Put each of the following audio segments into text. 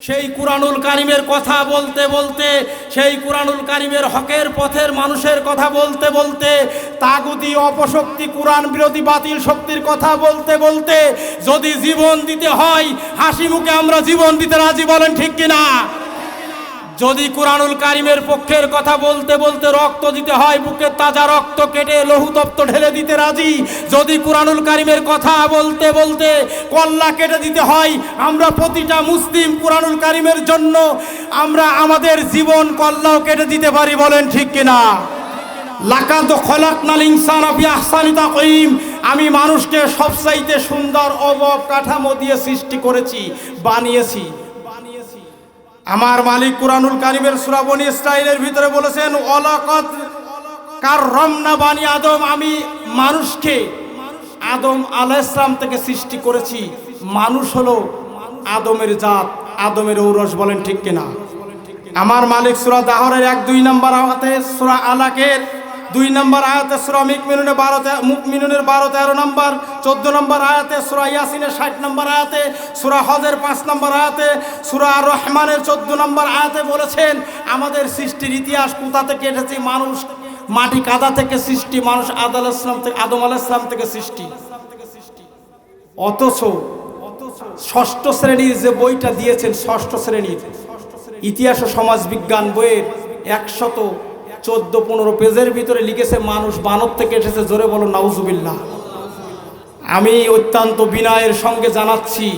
সেই কুরআনুল কারিমের কথা বলতে বলতে, সেই কুরানুল কারিমের হকের পথের মানুষের কথা বলতে বলতে, তাগুতি অপশক্তি কোরআন বিরোধী বাতিল শক্তির কথা বলতে বলতে, যদি জীবন দিতে হয়, হাসি মুখে আমরা জীবন দিতে রাজি বলেন ঠিক কিনা? যদি কোরআনুল কারিমের পক্ষের কথা বলতে বলতে রক্ত দিতে হয় বুকের তাজা রক্ত কেটে লহুতপ্ত ঢেলে দিতে রাজি। যদি কোরআনুল কারিমের কথা বলতে বলতে কল্লা কেটে দিতে হয়, আমরা প্রতিটা মুসলিম কোরআনুল কারিমের জন্য আমরা আমাদের জীবন কল্লাও কেটে দিতে পারি বলেন ঠিক কিনা? লাকাদ খলাকনাল ইনসানা ফি আহসানি তাকওয়িম। আমি মানুষকে সবচাইতে সুন্দর অবকাঠামো দিয়ে সৃষ্টি করেছি, বানিয়েছি। আমার মালিক কুরআনুল কারিমের সুরাবনি স্টাইলের ভিতরে বলেছেন অলকত কার রমনা বাণী আদম, আমি মানুষকে আদম আলাহ ইসলাম থেকে সৃষ্টি করেছি। মানুষ হলো আদমের জাত, আদমের ঔরস বলেন ঠিক কিনা? আমার মালিক সুরা দাহরের এক দুই নম্বর আওয়াতে সুরা আলাকের দুই নম্বর আয়াতে সুরা মিকমিনুনের বারো মুকমিনুনের বারো তেরো নম্বর, চোদ্দ নম্বর আয়াতে সুরা ইয়াসিনের ষাট নম্বর আয়াতে, সুরা হজের পাঁচ নম্বর আয়াতে, সুরা রহমানের চোদ্দ নম্বর আয়াতে বলেছেন, আমাদের সৃষ্টির ইতিহাস কোথা থেকে এসেছে? মানুষ মাটি কাদা থেকে সৃষ্টি, মানুষ আদাল ইসলাম থেকে আদম আলাহ ইসলাম থেকে সৃষ্টি। অথচ ষষ্ঠ শ্রেণির যে বইটা দিয়েছেন, ষষ্ঠ শ্রেণির ইতিহাস ও সমাজ বিজ্ঞান বইয়ের একশত চোদ্দ, পনেরো পেজের ভিতরে লিখেছে, মানুষ বানর থেকে এসেছে। জোরে বলো, নাউজুবিল্লাহ। আমি অত্যন্ত বিনয়ের সঙ্গে জানাচ্ছি,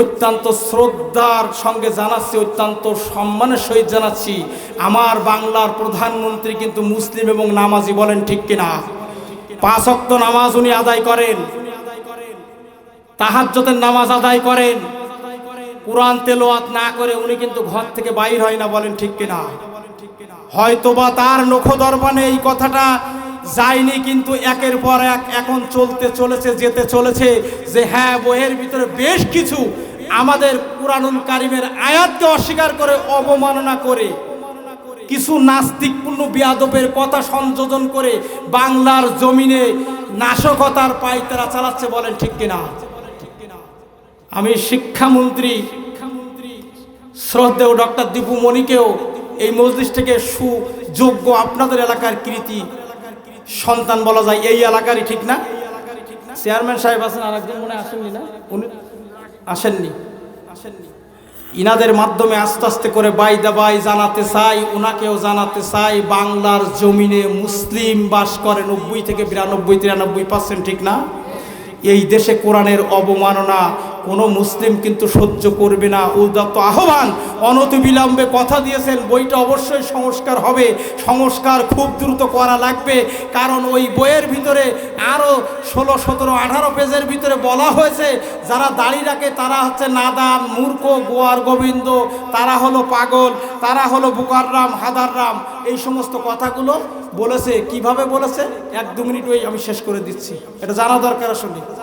অত্যন্ত শ্রদ্ধার সঙ্গে জানাচ্ছি, অত্যন্ত সম্মানের সহিত জানাচ্ছি, আমার বাংলার প্রধানমন্ত্রী কিন্তু মুসলিম এবং নামাজি বলেন ঠিক কিনা? পাঁচ অক্ত নামাজ উনি আদায় করেন তাহাজ্জতের নামাজ আদায় করেন, কোরআন তেলোয়াত না করে উনি কিন্তু ঘর থেকে বাইর হয় না বলেন ঠিক কিনা? হয়তোবা তার নখ দর্পণে এই কথাটা যায়নি, কিন্তু একের পর এক এখন চলতে চলেছে, যেতে চলেছে, যে হ্যাঁ বইয়ের ভিতরে বেশ কিছু আমাদের কোরআনুল কারিমের আয়াতকে অস্বীকার করে, অবমাননা করে, কিছু নাস্তিকপূর্ণ বিয়াদবের কথা সংযোজন করে বাংলার জমিনে নাশকতার পাইতারা চালাচ্ছে বলেন ঠিক কিনা? আমি শিক্ষামন্ত্রী, শ্রদ্ধেয় ডক্টর দীপু মণিকেও এই মসজিদ থেকে সুযোগ্য আপনাদের এলাকার কৃতি সন্তান বলা যায়। এই এলাকারই ঠিক না? চেয়ারম্যান সাহেব আছেন আর একজন মনে আসেননি না? উনি আসেননি। আসেননি ইনাদের মাধ্যমে আস্তে আস্তে করে বাই দাবাই জানাতে চাই ওনাকেও জানাতে চাই, বাংলার জমিনে মুসলিম বাস করে নব্বই থেকে বিরানব্বই, তিরানব্বই পার্সেন্ট ঠিক না? এই দেশে কোরআনের অবমাননা কোনো মুসলিম কিন্তু সহ্য করবে না। উদাত্ত আহ্বান, অনতিবিলম্বে কথা দিয়েছেন, বইটা অবশ্যই সংস্কার হবে। সংস্কার খুব দ্রুত করা লাগবে। কারণ ওই বইয়ের ভিতরে আরও ষোলো, সতেরো, আঠারো পেজের ভিতরে বলা হয়েছে, যারা দাড়ি রাখে তারা হচ্ছে নাদান, মূর্খ, গোয়ার গোবিন্দ, তারা হলো পাগল, তারা হলো বুকাররাম, হাদাররাম। এই সমস্ত কথাগুলো বলেছে। কীভাবে বলেছে? এক দু মিনিট ওই আমি শেষ করে দিচ্ছি। এটা জানা দরকার আসলে।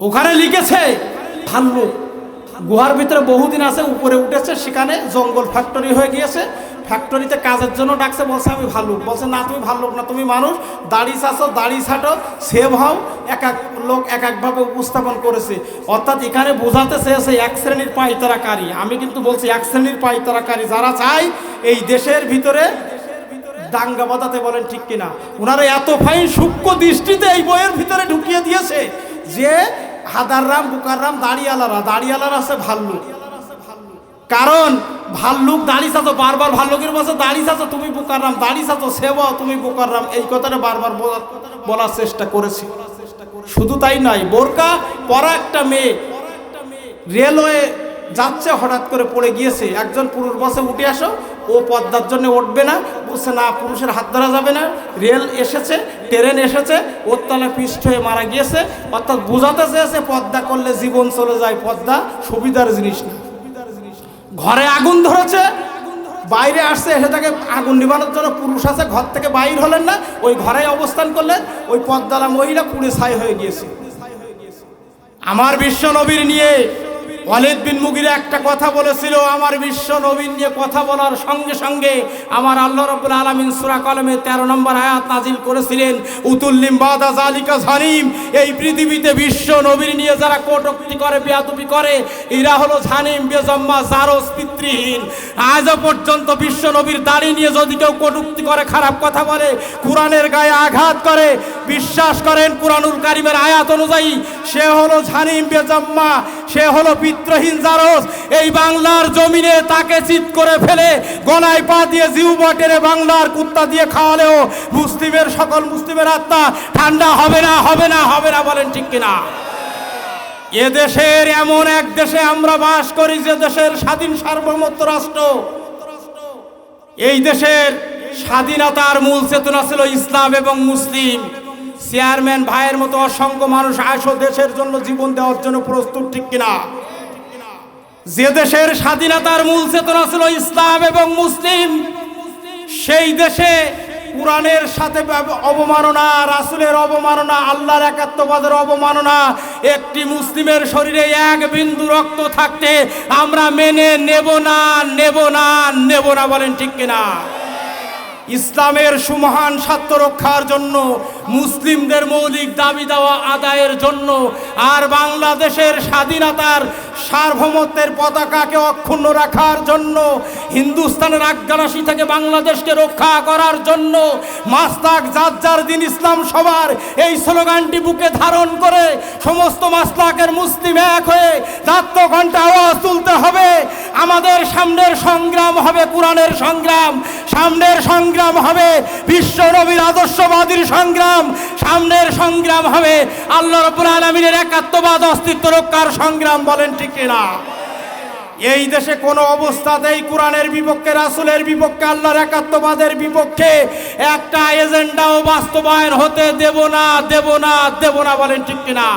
ওখানে লিখেছে, ভাল্লুক। গুহার ভিতরে বহুদিন আছে, উপরে উঠেছে, সেখানে জঙ্গল ফ্যাক্টরি হয়ে গিয়েছে। ফ্যাক্টরিতে কাজের জন্য ডাকছে, বলছে, আমি ভাল্লুক। বলছে, না, তুমি ভাল্লুক না, তুমি মানুষ। দাড়ি চাষো দাড়ি ছাটো, সেভ হও। এক এক লোক এক একভাবে উপস্থাপন করেছে। অর্থাৎ এখানে বোঝাতে চেয়েছে, এক শ্রেণির পাইতারাকারী। আমি কিন্তু বলছি, এক শ্রেণির পাইতারাকারী যারা চায়, এই দেশের ভিতরে দাঙ্গা বাঁধাতে বলেন ঠিক কিনা? ওনারা এত ফাইন সূক্ষ্ম দৃষ্টিতে এই বইয়ের ভিতরে ঢুকিয়ে দিয়েছে যে হাদাররাম, বুকাররাম, দাঁড়িয়ালারা। দাঁড়িয়ালারা আছে ভাল্লুক। কারণ ভাল্লুক দাঁড়ি চাচো বারবার ভাল্লুকের বসে দাঁড়ি চাচো তুমি বুকাররাম, দাঁড়ি চাচো সেবা, তুমি বুকাররাম। এই কথাটা বারবার বলার বলার চেষ্টা করেছি। শুধু তাই নয়, বোরকা পরা একটা মেয়ে, রেলওয়ে যাচ্ছে, হঠাৎ করে পড়ে গিয়েছে। একজন পুরুষ বসে, উঠে আসো। ও পদ্মার জন্য উঠবে না। বলছে, না, পুরুষের হাত ধরা যাবে না। রেল এসেছে, ট্রেন এসেছে। ওর তলে পৃষ্ঠ হয়ে মারা গিয়েছে। অর্থাৎ বোঝাতে চেয়েছে, পদ্মা করলে জীবন চলে যায়। পদ্মা সুবিধার জিনিস না। ঘরে আগুন ধরেছে। বাইরে আসছে, এসে তাকে আগুন নিবানোর জন্য পুরুষ আছে। ঘর থেকে বাইর হলেন না। ওই ঘরে অবস্থান করলেন। ওই পদ্মালা মহিলা পুড়ে ছাই হয়ে গিয়েছে। আমার বিশ্ব নবীর নিয়ে ওয়ালিদ বিন মুগিরা একটা কথা বলেছিল, আমার বিশ্ব নবীন নিয়ে কথা বলার সঙ্গে সঙ্গে আমার আল্লাহ রব্বুল আলামিন সূরা কলমে 13 নম্বর আয়াত নাজিল করেছিলেন, উতুল্লিম বাদা জালিকা জানিম এই পৃথিবীতে বিশ্ব নবীর নিয়ে যারা কটূক্তি করে, বেয়াদবি করে, এরা হলো জানিম বেজম্মা, জারস, পিতৃহীন। আজও পর্যন্ত বিশ্ব নবীর দাড়ি নিয়ে যদি কেউ কটূক্তি করে, খারাপ কথা বলে, কোরআনের গায়ে আঘাত করে বিশ্বাস করেন কোরআনুল কারিমের আয়াত অনুযায়ী, সে হলো ঝানিম বেজম্মা, সে হলো পিত্রহীন জারস এই বাংলার জমিনে তাকে চিত করে ফেলে, গলায় পা দিয়ে জিউ বটেরে বাংলার কুত্তা দিয়ে খাওয়ালেও মুসলিমের সকল মুসলিমের আত্মা ঠান্ডা হবে না হবে না হবে না বলেন ঠিক কিনা? এ দেশের এমন এক দেশে আমরা বাস করি যে দেশের স্বাধীন সার্বভৌমত্ব রাষ্ট্র। এই দেশের স্বাধীনতার মূল চেতনা ছিল ইসলাম এবং মুসলিম। চেয়ারম্যান ভাইয়ের মতো অসংখ্য মানুষ আসো দেশের জন্য জীবন দেওয়ার জন্য প্রস্তুত, ঠিক কিনা? যে দেশের স্বাধীনতার মূল চেতনা ছিল ইসলাম এবং মুসলিম, সেই দেশে কোরআনের সাথে অবমাননা, রাসুলের অবমাননা, আল্লাহর একাত্মবাদের অবমাননা, একটি মুসলিমের শরীরে এক বিন্দু রক্ত থাকতে আমরা মেনে নেব না নেব না নেব না বলেন ঠিক কিনা? ইসলামের সুমহান স্বার্থ রক্ষার জন্য মুসলিমদের মৌলিক দাবি দেওয়া আদায়ের জন্য আর বাংলাদেশের স্বাধীনতার সার্বভৌমত্বের পতাকাকে অক্ষুণ্ণ রাখার জন্য, হিন্দুস্তানের আজ্ঞানাসী থেকে বাংলাদেশকে রক্ষা করার জন্য মাস্তাক যার দিন ইসলাম সবার এই স্লোগানটি বুকে ধারণ করে সমস্ত মাস্তাকের মুসলিম এক হয়ে জাত্য ঘণ্টা আওয়াজ তুলতে হবে। আমাদের সামনের সংগ্রাম হবে কোরআনের সংগ্রাম, সামনের সংগ্রাম হবে বিশ্ব নবীর আদর্শবাদীর সংগ্রাম। সামনের সংগ্রাম হবে। আল্লাহ রব্বুল আলমিনের একাত্মবাদ, অস্তিত্ব রক্ষার সংগ্রাম বলেন ঠিক কিনা? এই দেশে কোনো অবস্থাতেই কোরআনের বিপক্ষে, রাসুলের বিপক্ষে, আল্লাহর একাত্মবাদের বিপক্ষে একটা এজেন্ডাও বাস্তবায়ন হতে দেব না দেব না দেব না বলেন ঠিক কিনা?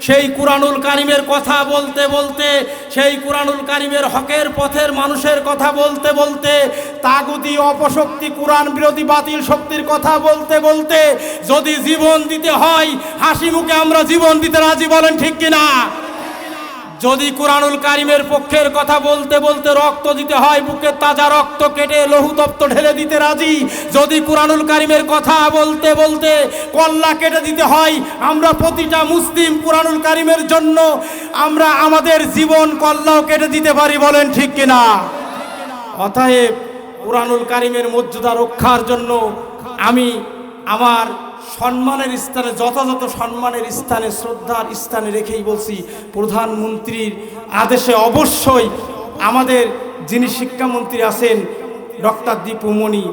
সেই কুরানুল কারিমের কথা বলতে বলতে, সেই কুরানুল কারিমের হকের পথের মানুষের কথা বলতে বলতে তাগুদি অপশক্তি কোরআন বিরোধী বাতিল শক্তির কথা বলতে বলতে, যদি জীবন দিতে হয়, হাসি মুখে আমরা জীবন দিতে রাজি বলেন ঠিক কিনা? যদি কোরআনুল কারিমের পক্ষের কথা বলতে বলতে রক্ত দিতে হয়, বুকে তাজা রক্ত কেটে লহু তপ্ত ঢেলে দিতে রাজি। যদি কোরআনুল কারিমের কথা বলতে বলতে কল্লা কেটে দিতে হয়, আমরা প্রতিটা মুসলিম কোরআনুল কারিমের জন্য আমরা আমাদের জীবন কল্লাও কেটে দিতে পারি বলেন ঠিক কিনা? অতএব কোরআনুল কারিমের মর্যাদা রক্ষার জন্য আমি আমার সম্মানের স্থানে, যথাযথ সম্মানের স্থানে, শ্রদ্ধার স্থানে রেখেই বলছি, প্রধানমন্ত্রীর আদেশে অবশ্যই আমাদের যিনি শিক্ষামন্ত্রী আছেন, ডক্টর দীপুমণি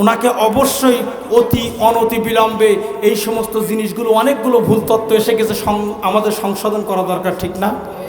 ওনাকে অবশ্যই অতি অনতি বিলম্বে এই সমস্ত জিনিসগুলো, অনেকগুলো ভুল তত্ত্ব এসে গেছে আমাদের সংশোধন করা দরকার, ঠিক না?